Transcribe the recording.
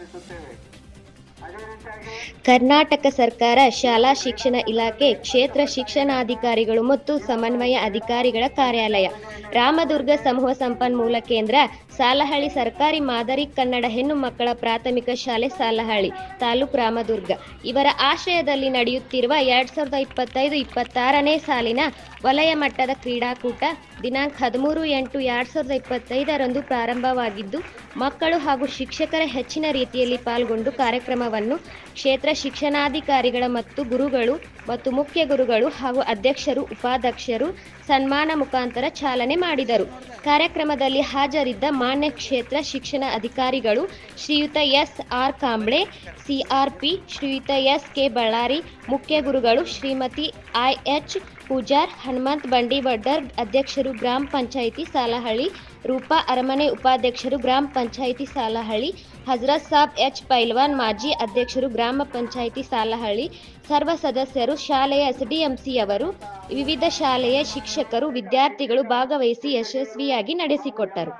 necessary. Karnataka ಸರ್ಕಾರ, ಶಾಲಾ ಶಿಕ್ಷಣ ಇಲಾಖೆ, ಕ್ಷೇತ್ರ ಶಿಕ್ಷಣಾಧಿಕಾರಿಗಳು ಮತ್ತು ಸಮನ್ವಯ ಅಧಿಕಾರಿಗಳ ಕಾರ್ಯಾಲಯ, ರಾಮದುರ್ಗ ಸಮೂಹ ಸಂಪನ್ಮೂಲ ಕೇಂದ್ರ, ಸಾಲಹಳ್ಳಿ ಸರ್ಕಾರಿ ಮಾದರಿ ಕನ್ನಡ ಹೆಣ್ಣು ಮಕ್ಕಳ ಪ್ರಾಥಮಿಕ ಶಾಲೆ ಸಾಲಹಳ್ಳಿ, ತಾಲೂಕು ರಾಮದುರ್ಗ. ಇವರ ಆಶ್ರಯದಲ್ಲಿ ನಡೆಯುತ್ತಿರುವ ಎರಡ್ ಸಾವಿರದ ಇಪ್ಪತ್ತೈದು ಇಪ್ಪತ್ತಾರನೇ ಸಾಲಿನ ವಲಯ ಮಟ್ಟದ ಕ್ರೀಡಾಕೂಟ ದಿನಾಂಕ ಹದಿಮೂರು ಎಂಟು ಎರಡ್ ಸಾವಿರದ ಇಪ್ಪತ್ತೈದರಂದು ಪ್ರಾರಂಭವಾಗಿದ್ದು, ಮಕ್ಕಳು ಹಾಗೂ ಶಿಕ್ಷಕರ ಹೆಚ್ಚಿನ ರೀತಿಯಲ್ಲಿ ಪಾಲ್ಗೊಂಡು ಕಾರ್ಯಕ್ರಮವನ್ನು ಕ್ಷೇತ್ರ ಶಿಕ್ಷಣಾಧಿಕಾರಿಗಳ ಮತ್ತು ಗುರುಗಳು ಮತ್ತು ಮುಖ್ಯ ಗುರುಗಳು ಹಾಗೂ ಅಧ್ಯಕ್ಷರು, ಉಪಾಧ್ಯಕ್ಷರು ಸನ್ಮಾನ ಮುಖಾಂತರ ಚಾಲನೆ ಮಾಡಿದರು. ಕಾರ್ಯಕ್ರಮದಲ್ಲಿ ಹಾಜರಿದ್ದ ಮಾನ್ಯ ಕ್ಷೇತ್ರ ಶಿಕ್ಷಣ ಅಧಿಕಾರಿಗಳು ಶ್ರೀಯುತ ಎಸ್. ಆರ್. ಕಾಂಬ್ಳೆ ಸಿಆರ್ಪಿ ಶ್ರೀಯುತ ಎಸ್. ಕೆ. ಬಳ್ಳಾರಿ, ಮುಖ್ಯ ಗುರುಗಳು ಶ್ರೀಮತಿ ಐ. ಎಚ್. ಪೂಜಾರ್, ಹನುಮಂತ್ ಬಂಡಿವಡ್ಡರ್, ಅಧ್ಯಕ್ಷರು ಗ್ರಾಮ ಪಂಚಾಯಿತಿ ಸಾಲಹಳ್ಳಿ, ರೂಪಾ ಅರಮನೆ ಉಪಾಧ್ಯಕ್ಷರು ಗ್ರಾಮ ಪಂಚಾಯಿತಿ ಸಾಲಹಳ್ಳಿ, ಹಜರತ್ ಸಾಬ್ ಎಚ್ ಪೈಲ್ವಾನ್, ಮಾಜಿ ಅಧ್ಯಕ್ಷರು ಗ್ರಾಮ ಪಂಚಾಯಿತಿ ಸಾಲಹಳ್ಳಿ, ಸರ್ವ ಸದಸ್ಯರು, ಶಾಲೆಯ ಎಸ್ಡಿಎಂಸಿಯವರು ವಿವಿಧ ಶಾಲೆಯ ಶಿಕ್ಷಕರು, ವಿದ್ಯಾರ್ಥಿಗಳು ಭಾಗವಹಿಸಿ ಯಶಸ್ವಿಯಾಗಿ ನಡೆಸಿಕೊಟ್ಟರು.